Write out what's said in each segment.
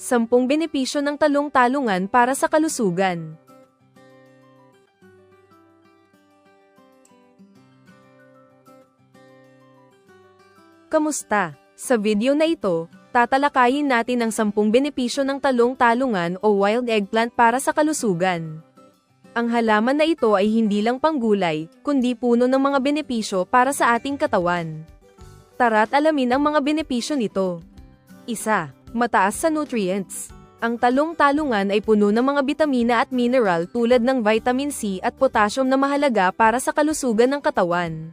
Sampung benepisyo ng talong-talungan para sa kalusugan. Kamusta? Sa video na ito, tatalakayin natin ang sampung benepisyo ng talong-talungan o wild eggplant para sa kalusugan. Ang halaman na ito ay hindi lang panggulay, kundi puno ng mga benepisyo para sa ating katawan. Tara't alamin ang mga benepisyo nito. Isa, mataas sa nutrients. Ang talong-talungan ay puno ng mga bitamina at mineral tulad ng vitamin C at potassium na mahalaga para sa kalusugan ng katawan.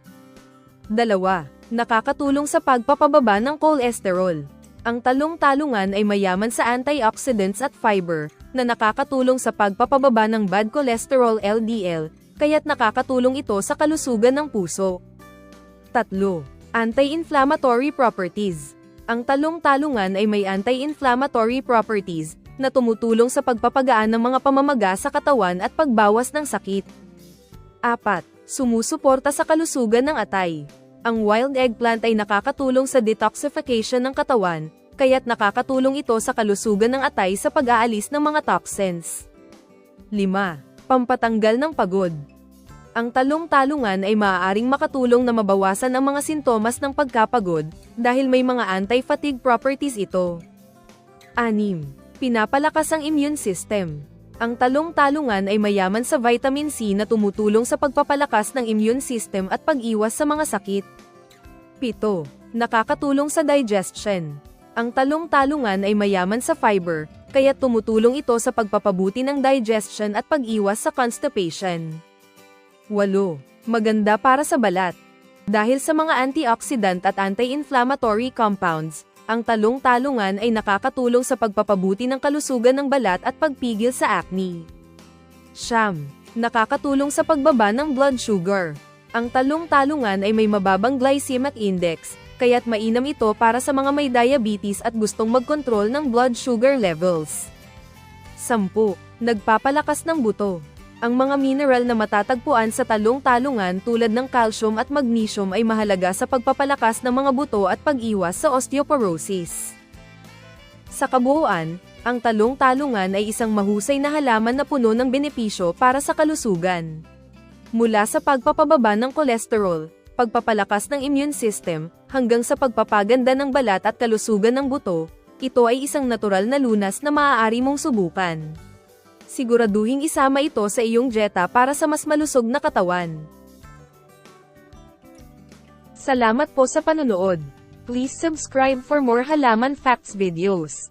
Dalawa, nakakatulong sa pagpapababa ng cholesterol. Ang talong-talungan ay mayaman sa antioxidants at fiber, na nakakatulong sa pagpapababa ng bad cholesterol LDL, kaya't nakakatulong ito sa kalusugan ng puso. Tatlo, anti-inflammatory properties. Ang talong-talungan ay may anti-inflammatory properties, na tumutulong sa pagpapagaan ng mga pamamaga sa katawan at pagbawas ng sakit. Apat, sumusuporta sa kalusugan ng atay. Ang wild eggplant ay nakakatulong sa detoxification ng katawan, kaya't nakakatulong ito sa kalusugan ng atay sa pag-aalis ng mga toxins. 5. Pampatanggal ng pagod. Ang talong-talungan ay maaaring makatulong na mabawasan ang mga sintomas ng pagkapagod dahil may mga anti-fatigue properties ito. 6. Pinapalakas ang immune system. Ang talong-talungan ay mayaman sa vitamin C na tumutulong sa pagpapalakas ng immune system at pag-iwas sa mga sakit. 7. Nakakatulong sa digestion. Ang talong-talungan ay mayaman sa fiber, kaya tumutulong ito sa pagpapabuti ng digestion at pag-iwas sa constipation. 8. Maganda para sa balat. Dahil sa mga antioxidant at anti-inflammatory compounds, ang talong-talungan ay nakakatulong sa pagpapabuti ng kalusugan ng balat at pagpigil sa acne. Siyam. Nakakatulong sa pagbaba ng blood sugar. Ang talong-talungan ay may mababang glycemic index, kaya't mainam ito para sa mga may diabetes at gustong magkontrol ng blood sugar levels. 10. Nagpapalakas ng buto. Ang mga mineral na matatagpuan sa talong-talungan tulad ng calcium at magnesium ay mahalaga sa pagpapalakas ng mga buto at pag-iwas sa osteoporosis. Sa kabuuan, ang talong-talungan ay isang mahusay na halaman na puno ng benepisyo para sa kalusugan. Mula sa pagpapababa ng kolesterol, pagpapalakas ng immune system, hanggang sa pagpapaganda ng balat at kalusugan ng buto, ito ay isang natural na lunas na maaari mong subukan siguraduhing isama ito sa iyong dieta para sa mas malusog na katawan. Salamat po sa panonood. Please subscribe for more halaman facts videos.